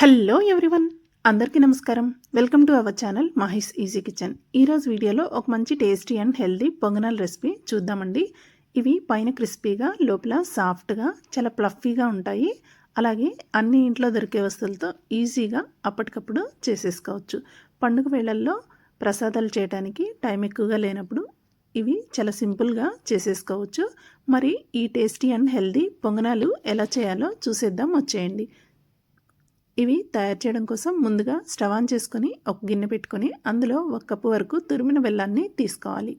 Hello everyone అందరికీ నమస్కారం. Welcome to our channel Mahesh easy kitchen. ఈరోజు వీడియోలో ఒక మంచి టేస్టీ అండ్ హెల్దీ పొంగనాల రెసిపీ చూద్దామండి. ఇవి పైన క్రిస్పీగా లోపల సాఫ్ట్గా చాలా ప్లఫీగా ఉంటాయి. అలాగే అన్ని ఇంట్లో దొరికే వస్తువులతో ఈజీగా అప్పటికప్పుడు చేసేసుకోవచ్చు. పండుగ వేళల్లో ప్రసాదాలు చేయడానికి టైం ఎక్కువగా లేనప్పుడు ఇవి చాలా సింపుల్గా చేసేసుకోవచ్చు. మరి ఈ టేస్టీ అండ్ హెల్దీ పొంగనాలు ఎలా చేయాలో చూసేద్దాం వచ్చేయండి. ఇవి తయారు చేయడం కోసం ముందుగా స్టవ్ ఆన్ చేసుకొని ఒక గిన్నె పెట్టుకొని అందులో ఒక కప్పు వరకు తురిమిన బెల్లాన్ని తీసుకోవాలి.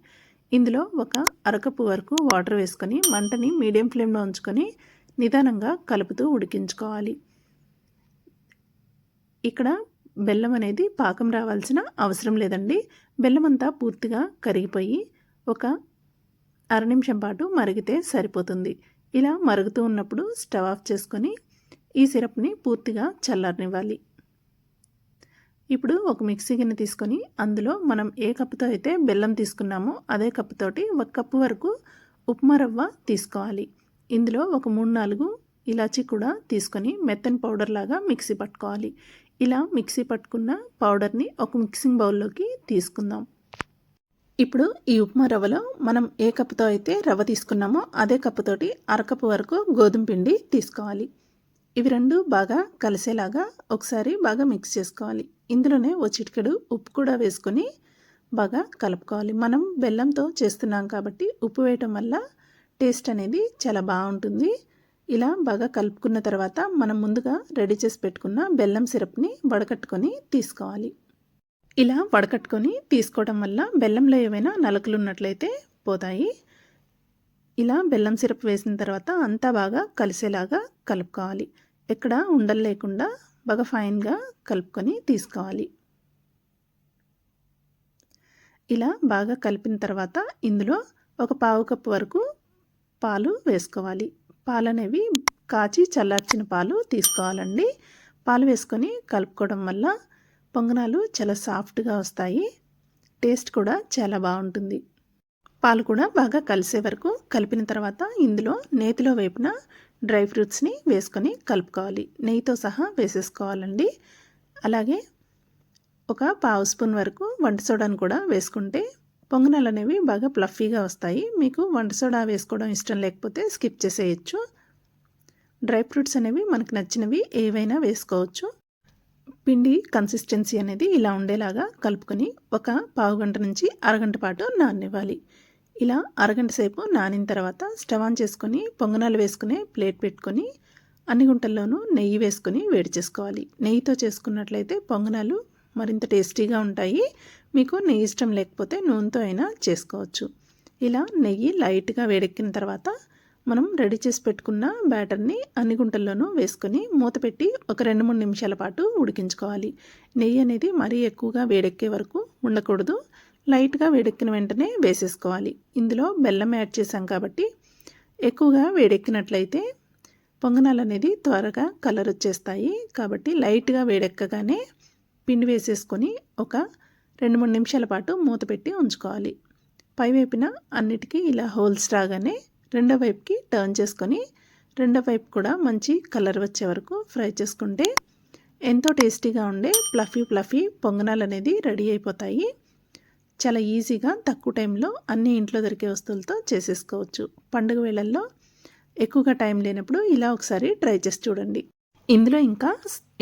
ఇందులో ఒక అరకప్పు వరకు వాటర్ వేసుకొని మంటని మీడియం ఫ్లేమ్లో ఉంచుకొని నిదానంగా కలుపుతూ ఉడికించుకోవాలి. ఇక్కడ బెల్లం అనేది పాకం రావాల్సిన అవసరం లేదండి. బెల్లం అంతా పూర్తిగా కరిగిపోయి ఒక అర నిమిషం పాటు మరిగితే సరిపోతుంది. ఇలా మరుగుతూ ఉన్నప్పుడు స్టవ్ ఆఫ్ చేసుకొని ఈ సిరప్ని పూర్తిగా చల్లారనివ్వాలి. ఇప్పుడు ఒక మిక్సీ గిన్నె తీసుకొని అందులో మనం ఏ కప్పుతో అయితే బెల్లం తీసుకున్నామో అదే కప్పుతోటి ఒక కప్పు వరకు ఉప్మా రవ్వ తీసుకోవాలి. ఇందులో ఒక మూడు నాలుగు ఇలాచి కూడా తీసుకొని మెత్తని పౌడర్ లాగా మిక్సీ పట్టుకోవాలి. ఇలా మిక్సీ పట్టుకున్న పౌడర్ని ఒక మిక్సింగ్ బౌల్లోకి తీసుకుందాం. ఇప్పుడు ఈ ఉప్మా రవ్వలో మనం ఏ కప్పుతో అయితే రవ్వ తీసుకున్నామో అదే కప్పుతోటి అరకప్పు వరకు గోధుమ పిండి తీసుకోవాలి. ఇవి రెండు బాగా కలిసేలాగా ఒకసారి బాగా మిక్స్ చేసుకోవాలి. ఇందులోనే ఓ చిటికెడు ఉప్పు కూడా వేసుకొని బాగా కలుపుకోవాలి. మనం బెల్లంతో చేస్తున్నాం కాబట్టి ఉప్పు వేయటం వల్ల టేస్ట్ అనేది చాలా బాగుంటుంది. ఇలా బాగా కలుపుకున్న తర్వాత మనం ముందుగా రెడీ చేసి పెట్టుకున్న బెల్లం సిరప్ని వడకట్టుకొని తీసుకోవాలి. ఇలా వడకట్టుకొని తీసుకోవడం వల్ల బెల్లంలో ఏవైనా నలుకలు ఉన్నట్లయితే పోతాయి. ఇలా బెల్లం సిరప్ వేసిన తర్వాత అంతా బాగా కలిసేలాగా కలుపుకోవాలి. ఎక్కడ ఉండలు లేకుండా బాగా ఫైన్గా కలుపుకొని తీసుకోవాలి. ఇలా బాగా కలిపిన తర్వాత ఇందులో ఒక పావు కప్పు వరకు పాలు వేసుకోవాలి. పాలు అనేవి కాచి చల్లార్చిన పాలు తీసుకోవాలండి. పాలు వేసుకొని కలుపుకోవడం వల్ల పొంగనాలు చాలా సాఫ్ట్గా వస్తాయి. టేస్ట్ కూడా చాలా బాగుంటుంది. పాలు కూడా బాగా కలిసే వరకు కలిపిన తర్వాత ఇందులో నేతిలో వైపున డ్రై ఫ్రూట్స్ని వేసుకొని కలుపుకోవాలి. నెయ్యితో సహా వేసేసుకోవాలండి. అలాగే ఒక పావు స్పూన్ వరకు వంట సోడాను కూడా వేసుకుంటే పొంగనాలు అనేవి బాగా ప్లఫీగా వస్తాయి. మీకు వంట సోడా వేసుకోవడం ఇష్టం లేకపోతే స్కిప్ చేసేయచ్చు. డ్రై ఫ్రూట్స్ అనేవి మనకు నచ్చినవి ఏవైనా వేసుకోవచ్చు. పిండి కన్సిస్టెన్సీ అనేది ఇలా ఉండేలాగా కలుపుకొని ఒక పావు గంట నుంచి అరగంట పాటు నాననివ్వాలి. ఇలా అరగంట సేపు నానిన తర్వాత స్టవ్ ఆన్ చేసుకొని పొంగనాలు వేసుకునే ప్లేట్ పెట్టుకొని అన్ని గుంటల్లోనూ నెయ్యి వేసుకొని వేడి చేసుకోవాలి. నెయ్యితో చేసుకున్నట్లయితే పొంగనాలు మరింత టేస్టీగా ఉంటాయి. మీకు నెయ్యి ఇష్టం లేకపోతే నూనెతో అయినా చేసుకోవచ్చు. ఇలా నెయ్యి లైట్గా వేడెక్కిన తర్వాత మనం రెడీ చేసి పెట్టుకున్న బ్యాటర్ని అన్ని గుంటల్లోనూ వేసుకొని మూత పెట్టి ఒక రెండు మూడు నిమిషాల పాటు ఉడికించుకోవాలి. నెయ్యి అనేది మరీ ఎక్కువగా వేడెక్కే వరకు ఉండకూడదు. లైట్గా వేడెక్కిన వెంటనే వేసేసుకోవాలి. ఇందులో బెల్లం యాడ్ చేసాం కాబట్టి ఎక్కువగా వేడెక్కినట్లయితే పొంగనాలు అనేది త్వరగా కలర్ వచ్చేస్తాయి. కాబట్టి లైట్గా వేడెక్కగానే పిండి వేసేసుకొని ఒక రెండు మూడు నిమిషాల పాటు మూత పెట్టి ఉంచుకోవాలి. పైవైపున అన్నిటికీ ఇలా హోల్స్ రాగానే రెండో వైపుకి టర్న్ చేసుకొని రెండో వైపు కూడా మంచి కలర్ వచ్చే వరకు ఫ్రై చేసుకుంటే ఎంతో టేస్టీగా ఉండే ప్లఫీ ప్లఫీ పొంగనాలు అనేది రెడీ అయిపోతాయి. చాలా ఈజీగా తక్కువ టైంలో అన్ని ఇంట్లో దొరికే వస్తువులతో చేసేసుకోవచ్చు. పండుగ వేళల్లో ఎక్కువగా టైం లేనప్పుడు ఇలా ఒకసారి ట్రై చేసి చూడండి. ఇందులో ఇంకా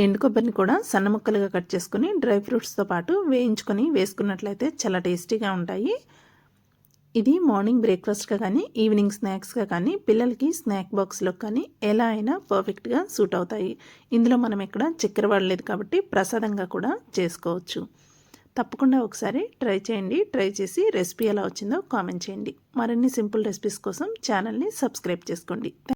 ఎండు కొబ్బరిని కూడా సన్న ముక్కలుగా కట్ చేసుకుని డ్రై ఫ్రూట్స్తో పాటు వేయించుకొని వేసుకున్నట్లయితే చాలా టేస్టీగా ఉంటాయి. ఇది మార్నింగ్ బ్రేక్ఫాస్ట్గా కానీ ఈవినింగ్ స్నాక్స్గా కానీ పిల్లలకి స్నాక్ బాక్స్లో కానీ ఎలా అయినా పర్ఫెక్ట్గా సూట్ అవుతాయి. ఇందులో మనం ఎక్కడ చక్కెర వాడలేదు కాబట్టి ప్రసాదంగా కూడా చేసుకోవచ్చు. తప్పకుండా ఒకసారి ట్రై చేయండి. ట్రై చేసి రెసిపీ ఎలా వచ్చిందో కామెంట్ చేయండి. మరిన్ని సింపుల్ రెసిపీస్ కోసం ఛానల్ని సబ్స్క్రైబ్ చేసుకోండి.